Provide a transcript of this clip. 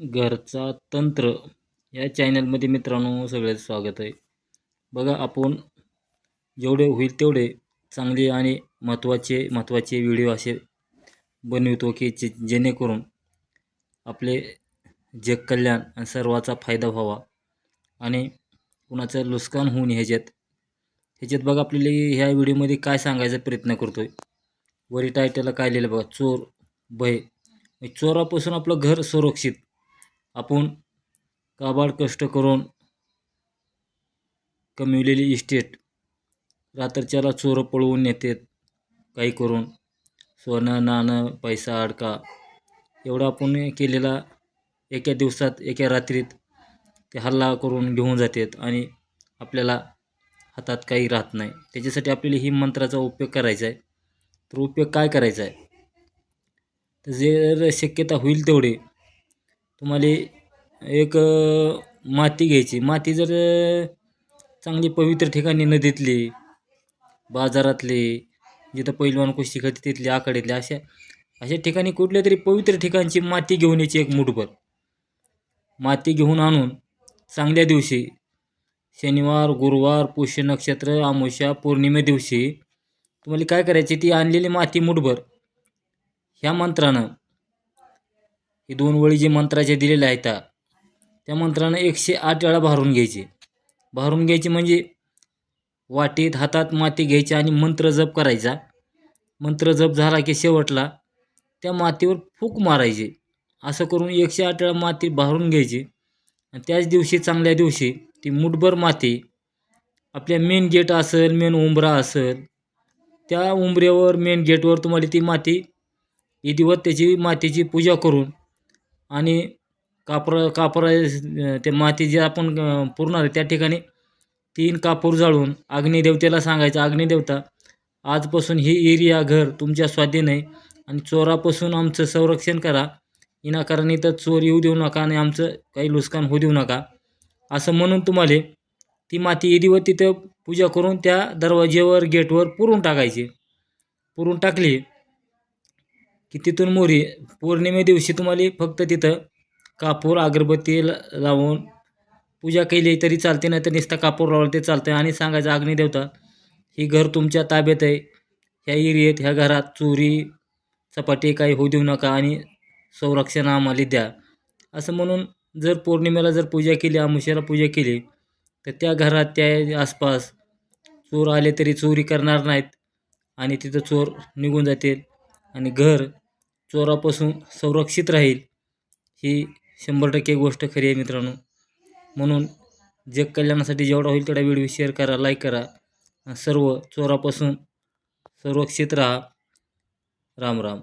घरचा तंत्र या चॅनलमध्ये मित्रांनो सगळ्याचं स्वागत आहे. बघा आपण जेवढे होईल तेवढे चांगले आणि महत्त्वाचे महत्त्वाचे व्हिडिओ असे बनवितो की जे जेणेकरून आपले जगकल्याण आणि सर्वाचा फायदा व्हावा आणि कुणाचं नुकसान होऊ नये ह्याच्यात ह्याच्यात बघा आपल्याला ह्या व्हिडिओमध्ये काय सांगायचा प्रयत्न करतो आहे वरी टायटलला काय लिहिलं बघा चोर भय. चोरापासून आपलं घर सुरक्षित. आपण काबाड कष्ट करून कमविलेली इस्टेट रात्रीच्याला चोर पळवून नेते काही करून सोनं नाणं पैसा अडका एवढा आपण केलेला एका दिवसात एका रात्रीत ते हल्ला करून घेऊन जातात आणि आपल्याला हातात काही राहत नाही. त्याच्यासाठी आपल्याला ही मंत्राचा उपयोग करायचा आहे. तर उपयोग काय करायचा आहे? तर जर शक्यता होईल तेवढे तुम्हाला एक माती घ्यायची. माती जर चांगली पवित्र ठिकाणी नदीतली बाजारातली जिथं पैलवान कुस्ती खेळते तिथली आखाड्यातली अशा अशा ठिकाणी कुठल्या तरी पवित्र ठिकाणची माती घेऊन यायची एक मुठभर. माती घेऊन आणून चांगल्या दिवशी शनिवार गुरुवार पुष्य नक्षत्र अमावस्या पौर्णिमे दिवशी तुम्हाला काय करायची? ती आणलेली माती मुठभर ह्या मंत्रानं हे दोन वळी जे मंत्राचे दिलेले आहेत त्या- मंत्रानं एकशे आठ वेळा भारून घ्यायचे. भारून घ्यायचे म्हणजे वाटीत हातात माती घ्यायची आणि मंत्र जप करायचा. मंत्र जप झाला की शेवटला त्या मातीवर फूक मारायचे. असं करून एकशे आठ वेळा माती भारून घ्यायची. आणि त्याच दिवशी चांगल्या दिवशी ती मुठभर माती आपल्या मेन गेट असेल मेन उंबरा असेल त्या उंबऱ्यावर मेन गेटवर तुम्हाला ती माती विधिवत त्याची मातीची पूजा करून आणि कापर कापर ते माती जे आपण पुरणार आहे त्या ठिकाणी तीन कापूर जाळून अग्निदेवतेला सांगायचं अग्निदेवता आजपासून ही एरिया घर तुमच्या स्वाधीन आहे आणि चोरापासून आमचं संरक्षण करा. विनाकारण इथं चोर येऊ देऊ नका आणि आमचं काही नुकसान होऊ देऊ नका. असं म्हणून तुम्हाला ती माती विधिवत तिथं पूजा करून त्या दरवाजेवर गेटवर पुरून टाकायची. पुरून टाकली. की तिथून मोरी पौर्णिमे दिवशी तुम्हाला फक्त तिथं कापूर अगरबत्ती लावून पूजा केली तरी चालते नाही तर नुसता कापूर लावलं ते चालतं आणि सांगायचं अग्निदेवता ही घर तुमच्या ताब्यात आहे. ह्या एरियेत ह्या घरात चोरी चपाटी काही होऊ देऊ नका आणि संरक्षण आम्हाला द्या. असं म्हणून जर पौर्णिमेला जर पूजा केली अमुष्याला पूजा केली तर त्या घरात त्या आसपास चोर आले तरी चोरी करणार नाहीत. आणि तिथं चोर निघून जातील. आणि घर चोरापासून संरक्षित राहील ही शंभर टक्के गोष्ट खरी आहे मित्रांनो. म्हणून जग कल्याणासाठी जेवढा होईल तेवढा व्हिडिओ शेअर करा लाईक करा. सर्व चोरापासून संरक्षित राहा. राम राम.